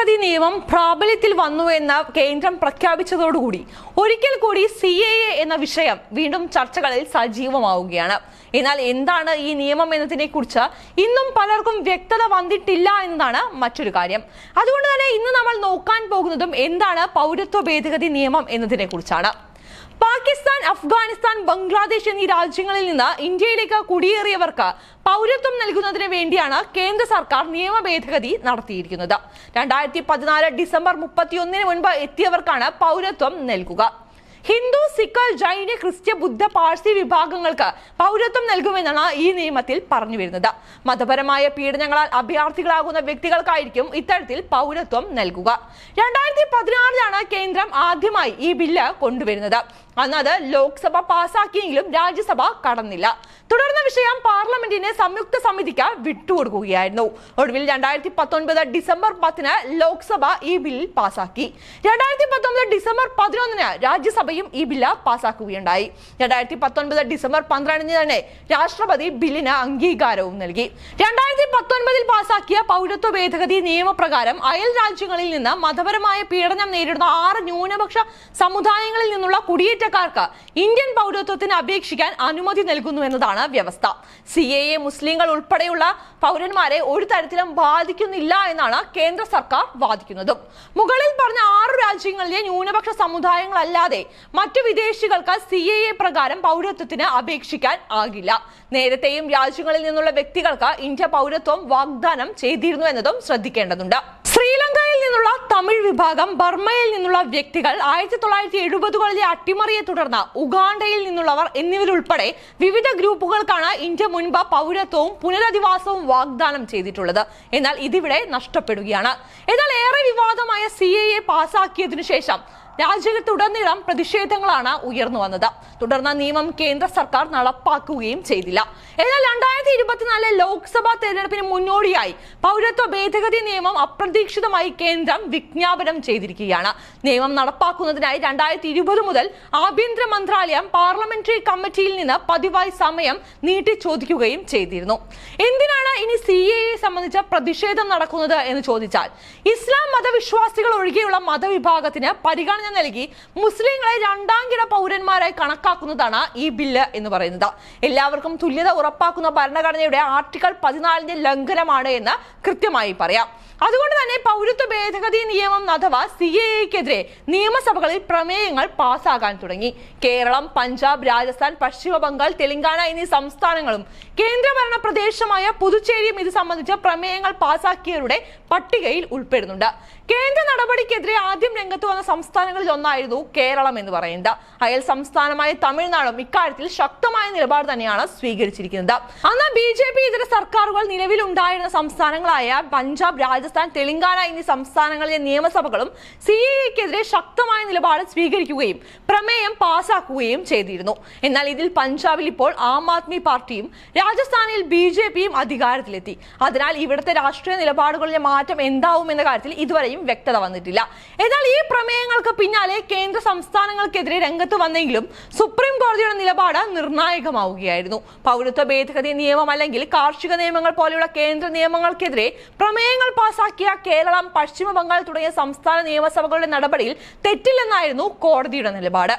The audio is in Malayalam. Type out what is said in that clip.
ഭേദഗതി നിയമം പ്രാബല്യത്തിൽ വന്നു എന്ന് കേന്ദ്രം പ്രഖ്യാപിച്ചതോടുകൂടി ഒരിക്കൽ കൂടി സി എ എ എന്ന വിഷയം വീണ്ടും ചർച്ചകളിൽ സജീവമാവുകയാണ്. എന്നാൽ എന്താണ് ഈ നിയമം എന്നതിനെ കുറിച്ച് ഇന്നും പലർക്കും വ്യക്തത വന്നിട്ടില്ല എന്നതാണ് മറ്റൊരു കാര്യം. അതുകൊണ്ട് തന്നെ ഇന്ന് നമ്മൾ നോക്കാൻ പോകുന്നതും എന്താണ് പൗരത്വ ഭേദഗതി നിയമം എന്നതിനെ കുറിച്ചാണ് പാകിസ്ഥാൻ അഫ്ഗാനിസ്ഥാൻ ബംഗ്ലാദേശ് എന്നീ രാജ്യങ്ങളിൽ നിന്ന് ഇന്ത്യയിലേക്ക് കുടിയേറിയവർക്ക് പൗരത്വം നൽകുന്നതിന് വേണ്ടിയാണ് കേന്ദ്ര സർക്കാർ നിയമ ഭേദഗതി നടത്തിയിരിക്കുന്നത്. രണ്ടായിരത്തി പതിനാല് ഡിസംബർ മുപ്പത്തിയൊന്നിന് മുൻപ് എത്തിയവർക്കാണ് പൗരത്വം നൽകുക. ഹിന്ദു സിഖ് ജൈന ക്രിസ്ത്യ ബുദ്ധ പാഴ്സി വിഭാഗങ്ങൾക്ക് പൗരത്വം നൽകുമെന്നാണ് ഈ നിയമത്തിൽ പറഞ്ഞു വരുന്നത്. മതപരമായ പീഡനങ്ങളാൽ അഭയാർത്ഥികളാകുന്ന വ്യക്തികൾക്കായിരിക്കും ഇത്തരത്തിൽ പൗരത്വം നൽകുക. രണ്ടായിരത്തി പതിനാറിലാണ് കേന്ദ്രം ആദ്യമായി ഈ ബില്ല് കൊണ്ടുവരുന്നത്. അന്ന് അത് ലോക്സഭ പാസാക്കിയെങ്കിലും രാജ്യസഭ കടന്നില്ല. തുടർന്ന വിഷയം പാർലമെന്റിന് സംയുക്ത സമിതിക്ക് വിട്ടുകൊടുക്കുകയായിരുന്നു. ഒടുവിൽ രണ്ടായിരത്തി പത്തൊൻപത് ഡിസംബർ പത്തിന് ലോക്സഭ ഈ ബിൽ പാസാക്കി. രണ്ടായിരത്തി പത്തൊമ്പത് ഡിസംബർ പതിനൊന്നിന് രാജ്യസഭയും ഈ ബില്ല് പാസാക്കുകയുണ്ടായി. രണ്ടായിരത്തി പത്തൊൻപത് ഡിസംബർ പന്ത്രണ്ടിന് തന്നെ രാഷ്ട്രപതി ബില്ലിന് അംഗീകാരവും നൽകി. രണ്ടായിരത്തി പത്തൊൻപതിൽ പാസാക്കിയ പൗരത്വ ഭേദഗതി നിയമപ്രകാരം അയൽ രാജ്യങ്ങളിൽ നിന്ന് മതപരമായ പീഡനം നേരിടുന്ന ആറ് ന്യൂനപക്ഷ സമുദായങ്ങളിൽ നിന്നുള്ള കുടിയേറ്റക്കാർക്ക് ഇന്ത്യൻ പൗരത്വത്തിന് അപേക്ഷിക്കാൻ അനുമതി നൽകുന്നു എന്നതാണ് വ്യവസ്ഥ. സി എ എ മുസ്ലിങ്ങൾ ഉൾപ്പെടെയുള്ള പൗരന്മാരെ ഒരു തരത്തിലും ബാധിക്കുന്നില്ല എന്നാണ് കേന്ദ്ര സർക്കാർ വാദിക്കുന്നത്. മുകളിൽ പറഞ്ഞ ആറ് രാജ്യങ്ങളിലെ ന്യൂനപക്ഷ സമുദായങ്ങളല്ലാതെ മറ്റു വിദേശികൾക്ക് സി എ എ പ്രകാരം പൗരത്വത്തിന് അപേക്ഷിക്കാൻ ആകില്ല. നേരത്തെയും രാജ്യങ്ങളിൽ നിന്നുള്ള വ്യക്തികൾക്ക് ഇന്ത്യ പൗരത്വം വാഗ്ദാനം ചെയ്തിരുന്നു എന്നതും ശ്രദ്ധിക്കേണ്ടതുണ്ട്. ശ്രീലങ്കയിൽ നിന്നുള്ള തമിഴ് വിഭാഗം ബർമയിൽ നിന്നുള്ള വ്യക്തികൾ ആയിരത്തി തൊള്ളായിരത്തി എഴുപതുകളിലെ അട്ടിമറിയെ തുടർന്ന് ഉഗാണ്ടയിൽ നിന്നുള്ളവർ എന്നിവരുൾപ്പെടെ വിവിധ ഗ്രൂപ്പുകൾക്കാണ് ഇന്ത്യ മുൻപ് പൗരത്വവും പുനരധിവാസവും വാഗ്ദാനം ചെയ്തിട്ടുള്ളത്. എന്നാൽ ഇതിവിടെ നഷ്ടപ്പെടുകയാണ്. എന്നാൽ ഏറെ വിവാദമായ സി എ എ പാസാക്കിയതിനു ശേഷം രാജ്യത്തുടനീളം പ്രതിഷേധങ്ങളാണ് ഉയർന്നു വന്നത്. തുടർന്ന് നിയമം കേന്ദ്ര സർക്കാർ നടപ്പാക്കുകയും ചെയ്തില്ല. എന്നാൽ രണ്ടായിരത്തി ഇരുപത്തിനാലിലെ ലോക്സഭാ തെരഞ്ഞെടുപ്പിന് മുന്നോടിയായി പൗരത്വ ഭേദഗതി നിയമം അപ്രതീക്ഷിതമായി കേന്ദ്രം വിജ്ഞാപനം ചെയ്തിരിക്കുകയാണ്. നിയമം നടപ്പാക്കുന്നതിനായി രണ്ടായിരത്തി ഇരുപത് മുതൽ ആഭ്യന്തര മന്ത്രാലയം പാർലമെന്ററി കമ്മിറ്റിയിൽ നിന്ന് പതിവായി സമയം നീട്ടി ചോദിക്കുകയും ചെയ്തിരുന്നു. എന്തിനാണ് ഇനി സി എ സംബന്ധിച്ച പ്രതിഷേധം നടക്കുന്നത് എന്ന് ചോദിച്ചാൽ ഇസ്ലാം മതവിശ്വാസികൾ ഒഴികെയുള്ള മതവിഭാഗത്തിന് പരിഗണന നൽകി മുസ്ലിങ്ങളെ രണ്ടാം കിട പൗരന്മാരായി കണക്കാക്കുന്നതാണ് ഈ ബില്ല് എന്ന് പറയുന്നത്. എല്ലാവർക്കും തുല്യത ഉറപ്പാക്കുന്ന ഭരണഘടനയുടെ ആർട്ടിക്കിൾ പതിനാലിന്റെ ലംഘനമാണ് എന്ന് കൃത്യമായി പറയാം. അതുകൊണ്ട് തന്നെ പൗരത്വ ഭേദഗതി നിയമം അഥവാ സി എ എക്കെതിരെ നിയമസഭകളിൽ പ്രമേയങ്ങൾ പാസ്സാകാൻ തുടങ്ങി. കേരളം പഞ്ചാബ് രാജസ്ഥാൻ പശ്ചിമ ബംഗാൾ തെലങ്കാന എന്നീ സംസ്ഥാനങ്ങളും കേന്ദ്രഭരണ പ്രദേശമായ പുതുച്ചേരിയും ഇത് സംബന്ധിച്ച പ്രമേയങ്ങൾ പാസാക്കിയവരുടെ പട്ടികയിൽ ഉൾപ്പെടുന്നുണ്ട്. കേന്ദ്ര നടപടിക്കെതിരെ ആദ്യം രംഗത്ത് വന്ന സംസ്ഥാനങ്ങളിൽ ഒന്നായിരുന്നു കേരളം എന്ന് പറയുന്നത്. അയൽ സംസ്ഥാനമായ തമിഴ്നാടും ഇക്കാര്യത്തിൽ ശക്തമായ നിലപാട് തന്നെയാണ് സ്വീകരിച്ചിരിക്കുന്നത്. അന്ന് ബി ജെ പി ഇതര സർക്കാരുകൾ നിലവിലുണ്ടായിരുന്ന സംസ്ഥാനങ്ങളായ പഞ്ചാബ് രാജസ്ഥാൻ തെലങ്കാന എന്നീ സംസ്ഥാനങ്ങളിലെ നിയമസഭകളും സി എക്കെതിരെ ശക്തമായ നിലപാട് സ്വീകരിക്കുകയും പ്രമേയം പാസാക്കുകയും ചെയ്തിരുന്നു. എന്നാൽ ഇതിൽ പഞ്ചാബിൽ ഇപ്പോൾ ആം ആദ്മി പാർട്ടിയും രാജസ്ഥാനിൽ ബി ജെ പിയും അധികാരത്തിലെത്തി. അതിനാൽ ഇവിടുത്തെ രാഷ്ട്രീയ നിലപാടുകളിലെ മാറ്റം എന്താവും എന്ന കാര്യത്തിൽ ഇതുവരെയും വ്യക്തത വന്നിട്ടില്ല. എന്നാൽ ഈ പ്രമേയങ്ങൾക്ക് പിന്നാലെ കേന്ദ്ര സംസ്ഥാനങ്ങൾക്കെതിരെ രംഗത്ത് വന്നെങ്കിലും സുപ്രീം കോടതിയുടെ നിലപാട് നിർണായകമാവുകയായിരുന്നു. പൗരത്വ ഭേദഗതി നിയമം അല്ലെങ്കിൽ കാർഷിക നിയമങ്ങൾ പോലെയുള്ള കേന്ദ്ര നിയമങ്ങൾക്കെതിരെ പ്രമേയങ്ങൾ പാസാക്കിയ കേരളം പശ്ചിമ ബംഗാൾ തുടങ്ങിയ സംസ്ഥാന നിയമസഭകളുടെ നടപടിയിൽ തെറ്റില്ലെന്നായിരുന്നു കോടതിയുടെ നിലപാട്.